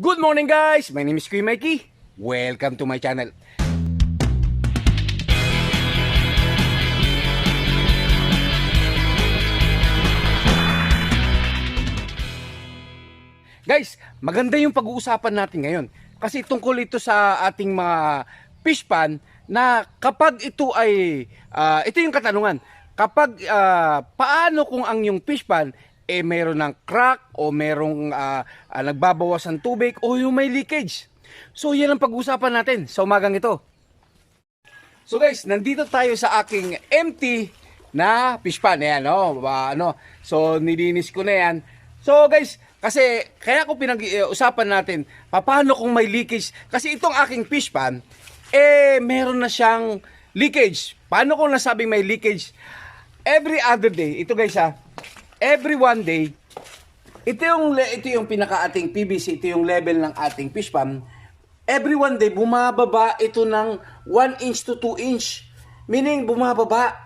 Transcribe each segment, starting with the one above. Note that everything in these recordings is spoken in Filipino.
Good morning guys! My name is Kuya Mikey. Welcome to my channel. Guys, maganda yung pag-uusapan natin ngayon. Kasi tungkol ito sa ating mga fish pan na kapag ito ay, ah, ito yung katanungan, kapag ah, paano kung ang yung fish pan eh meron ng crack o merong ah, ah, nagbabawas ng tubig o yung may leakage. So yan ang pag-uusapan natin sa umagang ito. So guys, nandito tayo sa aking empty na fish pan. Ayan, no? Ba, ano? So, nilinis ko na yan. So guys, kasi kaya ko pinag-usapan natin, paano kung may leakage? Kasi itong aking fish pan, eh, meron na siyang leakage. Paano kung nasabing may leakage? Every other day, ito guys ha, every one day, ito yung, ito yung pinaka-ating PVC, ito yung level ng ating fish pan. Every one day, bumababa ito ng 1 inch to 2 inch. Meaning, bumababa.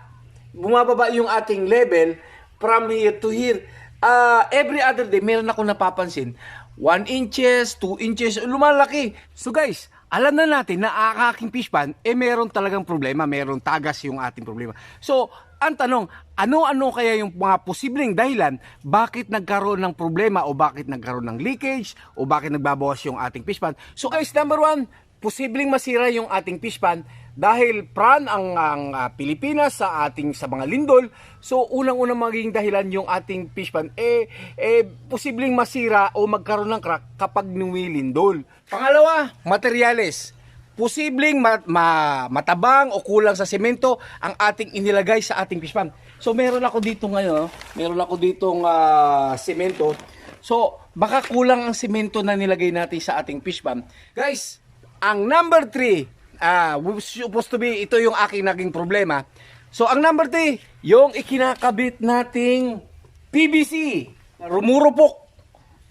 Bumababa yung ating level from here to here. Ah, every other day, meron ako napapansin. 1 inches, 2 inches, lumalaki. So guys, alam na natin na ang aking fish pan, eh meron talagang problema, meron tagas yung ating problema. So, ang tanong, ano-ano kaya yung mga posibleng dahilan bakit nagkaroon ng problema o bakit nagkaroon ng leakage o bakit nagbabawas yung ating fish pan? So guys, number one, posibleng masira yung ating fish pan dahil pran ang, ang ah, Pilipinas sa ating sa mga lindol. So unang-unang magiging dahilan yung ating fish pan eh, eh posibleng masira o magkaroon ng crack kapag lumilindol. Pangalawa, materyales posibleng ma- ma- matabang o kulang sa semento ang ating inilagay sa ating fish pan. So meron ako dito ngayon, oh. meron ako ditong ah, semento. So baka kulang ang semento na nilagay natin sa ating fish pan. Guys, ang number 3, ah was supposed to be ito yung aking naging problema. So ang number 3, yung ikinakabit nating PVC, rumurupok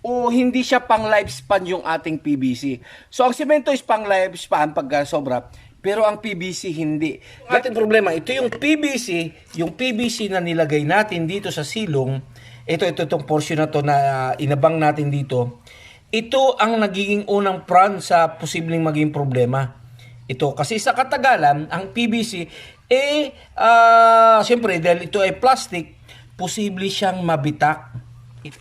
o hindi siya pang lifespan yung ating PVC. So ang semento is pang lifespan pagka sobra, pero ang PVC hindi. Ang ating problema, ito yung PVC, yung PVC na nilagay natin dito sa silong, ito ito itong portion na to na inabang natin dito. Ito ang nagiging unang prone sa posibleng maging problema. Ito kasi sa katagalan, ang PVC eh ah siyempre dahil ito ay plastic, posible siyang mabitak.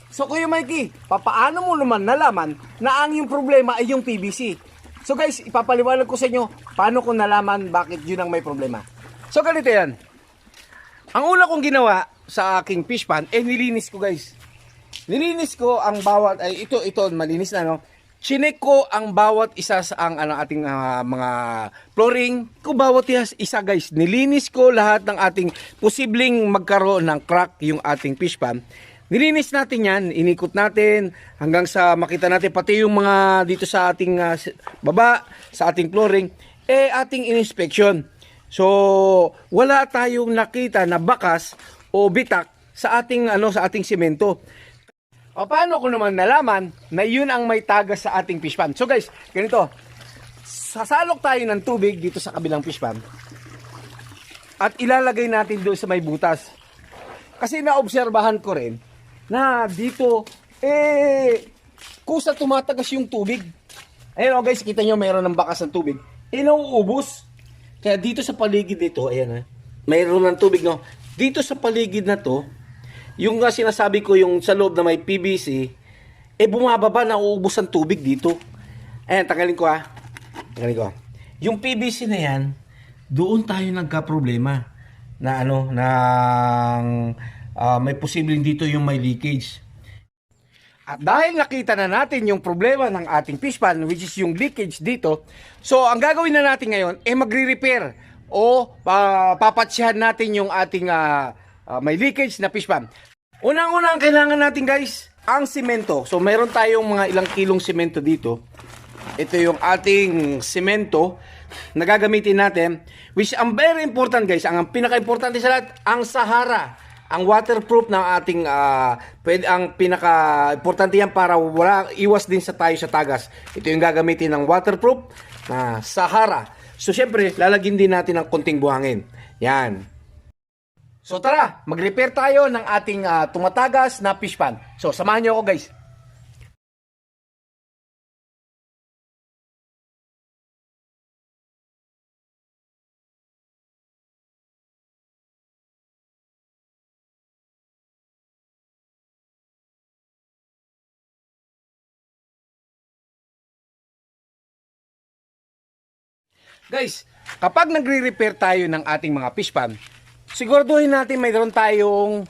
So Kuya Mikey, papaano mo naman nalaman na ang yung problema ay yung PVC? So guys, ipapaliwanag ko sa inyo paano ko nalaman bakit yun ang may problema. So ganito yan. Ang una kong ginawa sa aking fish pan, eh nilinis ko guys. Nilinis ko ang bawat, ay ito, ito, malinis na no. Chinek ko ang bawat isa sa ang ano, ating ah, mga flooring. Ko bawat is- isa guys. Nilinis ko lahat ng ating posibleng magkaroon ng crack yung ating fish pan. Nilinis natin yan, inikot natin hanggang sa makita natin pati yung mga dito sa ating s- baba, sa ating flooring, eh ating inspection. So, wala tayong nakita na bakas o bitak sa ating ano sa ating semento. O paano ko naman nalaman na yun ang may tagas sa ating fish pan? So guys, ganito. Sasalok tayo ng tubig dito sa kabilang fish pan. At ilalagay natin doon sa may butas. Kasi naobserbahan ko rin na dito, eh, kusa tumatagas yung tubig. Ayun o guys, kita nyo mayroon ng bakas ng tubig. Eh, nauubos. Kaya dito sa paligid nito, ayan ha, mayroon ng tubig no. Dito sa paligid na to, yung nga sinasabi ko yung sa loob na may PVC, eh bumababa na uubos ang tubig dito. Ayan, tanggalin ko ha. Tanggalin ko. Yung PVC na yan, doon tayo nagka-problema na ano, ng ah, may posibleng dito yung may leakage. At dahil nakita na natin yung problema ng ating fish pan, which is yung leakage dito, so ang gagawin na natin ngayon, eh magre-repair o uh, papatsyahan natin yung ating ah, ah, may leakage na fish pan. Unang-una ang kailangan natin guys, ang simento. So meron tayong mga ilang kilong simento dito. Ito yung ating simento na gagamitin natin, which ang very important guys, ang pinaka-importante sa lahat, ang Sahara ang waterproof ng ating ah, pwede, ang pinaka-importante yan para wala iwas din sa tayo sa tagas. Ito yung gagamitin ng waterproof na Sahara. So syempre, lalagyan din natin ng konting buhangin. Yan. So tara, mag-repair tayo ng ating uh, tumatagas na fish pan. So samahan niyo ako guys. Guys, kapag nagre-repair tayo ng ating mga fish pan, siguraduhin natin mayroon tayong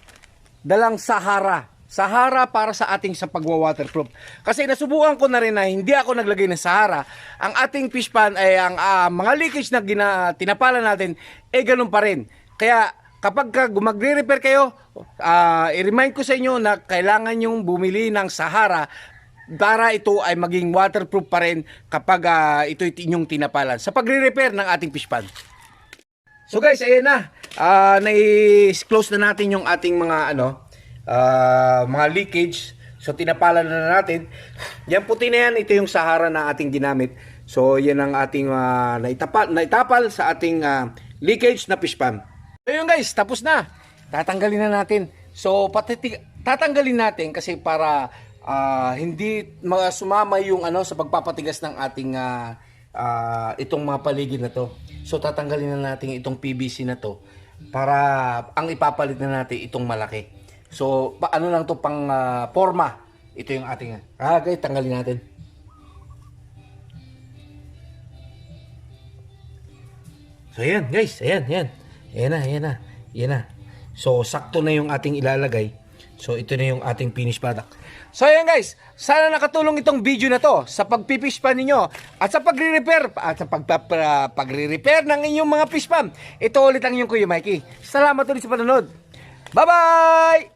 dalang Sahara. Sahara para sa ating sa pagwa-waterproof. Kasi nasubukan ko na rin na hindi ako naglagay ng Sahara. Ang ating fish pan ay ang ah, mga leakage na gina, tinapala natin, eh ganun pa rin. Kaya kapag ka magre-repair kayo, ah, i-remind ko sa inyo na kailangan yung bumili ng Sahara para ito ay maging waterproof pa rin kapag ah, ito inyong tinapalan sa pagre-repair ng ating fish pan. So guys, ayan na. Ah, nai-close na natin yung ating mga ano, ah, mga leakage. So tinapalan na natin. Yan puti na yan, ito yung Sahara na ating ginamit. So yan ang ating ah, naitapal, naitapal sa ating ah, leakage na fish pan. So yun guys, tapos na. Tatanggalin na natin. So patitig tatanggalin natin kasi para ah, hindi sumama yung ano sa pagpapatigas ng ating ah, ah, itong mga paligid na to. So tatanggalin na natin itong PVC na to para ang ipapalit na natin itong malaki. So pa, ano lang to pang ah, forma. Ito yung ating ah guys, tanggalin natin. So ayan guys, ayan, ayan. Ayan na, ayan na. Ayan na. So sakto na yung ating ilalagay. So ito na yung ating finished product. So ayan guys, sana nakatulong itong video na to sa pagpipish pan ninyo at sa pagre-repair at sa pagpapra, pagre-repair ng inyong mga fish pan. Ito ulit ang inyong Kuya Mikey. Salamat ulit sa panonood. Bye-bye!